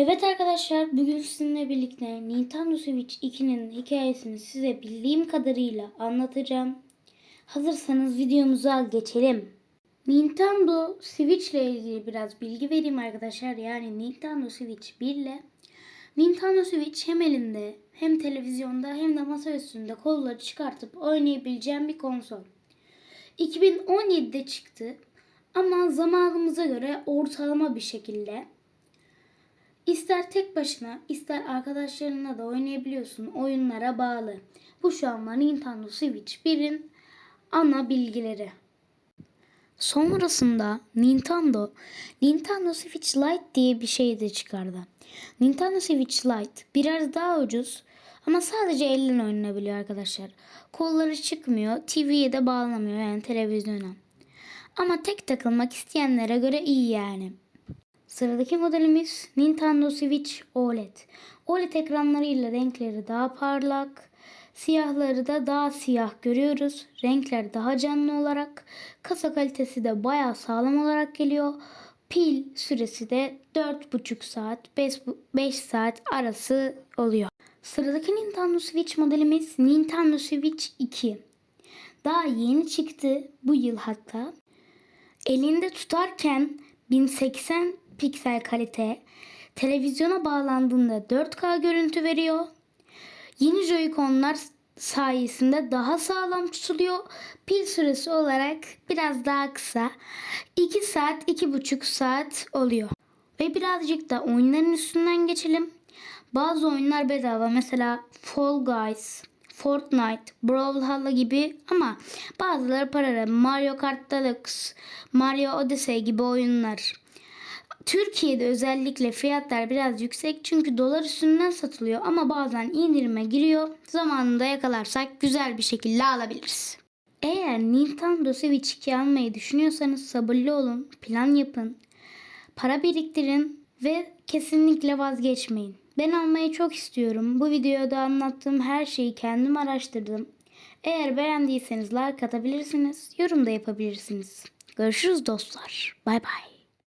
Evet arkadaşlar bugün sizinle birlikte Nintendo Switch 2'nin hikayesini size bildiğim kadarıyla anlatacağım. Hazırsanız videomuza geçelim. Nintendo Switch ile ilgili biraz bilgi vereyim arkadaşlar. Yani Nintendo Switch 1 ile Nintendo Switch hem elinde hem televizyonda hem de masa üstünde kolları çıkartıp oynayabileceğim bir konsol. 2017'de çıktı ama zamanımıza göre ortalama bir şekilde İster tek başına ister arkadaşlarınla da oynayabiliyorsun. Oyunlara bağlı. Bu şu anda Nintendo Switch 1'in ana bilgileri. Sonrasında Nintendo Nintendo Switch Lite diye bir şey de çıkardı. Nintendo Switch Lite biraz daha ucuz ama sadece elle oynanabiliyor arkadaşlar. Kolları çıkmıyor, TV'ye de bağlanamıyor yani televizyona. Ama tek takılmak isteyenlere göre iyi yani. Sıradaki modelimiz Nintendo Switch OLED. OLED ekranlarıyla renkleri daha parlak, siyahları da daha siyah görüyoruz. Renkler daha canlı olarak, kasa kalitesi de bayağı sağlam olarak geliyor. Pil süresi de 4,5 saat, 5, 5 saat arası oluyor. Sıradaki Nintendo Switch modelimiz Nintendo Switch 2. Daha yeni çıktı bu yıl hatta. Elinde tutarken 1080 piksel kalite, televizyona bağlandığında 4K görüntü veriyor. Yeni Joy-Con'lar sayesinde daha sağlam tutuluyor. Pil süresi olarak biraz daha kısa. 2 saat, 2,5 saat oluyor. Ve birazcık da oyunların üstünden geçelim. Bazı oyunlar bedava. Mesela Fall Guys, Fortnite, Brawlhalla gibi ama bazıları paralı. Mario Kart Deluxe, Mario Odyssey gibi oyunlar. Türkiye'de özellikle fiyatlar biraz yüksek çünkü dolar üstünden satılıyor ama bazen indirime giriyor. Zamanında yakalarsak güzel bir şekilde alabiliriz. Eğer Nintendo Switch 2 almayı düşünüyorsanız sabırlı olun, plan yapın, para biriktirin ve kesinlikle vazgeçmeyin. Ben almayı çok istiyorum. Bu videoda anlattığım her şeyi kendim araştırdım. Eğer beğendiyseniz like atabilirsiniz, yorum da yapabilirsiniz. Görüşürüz dostlar. Bay bay.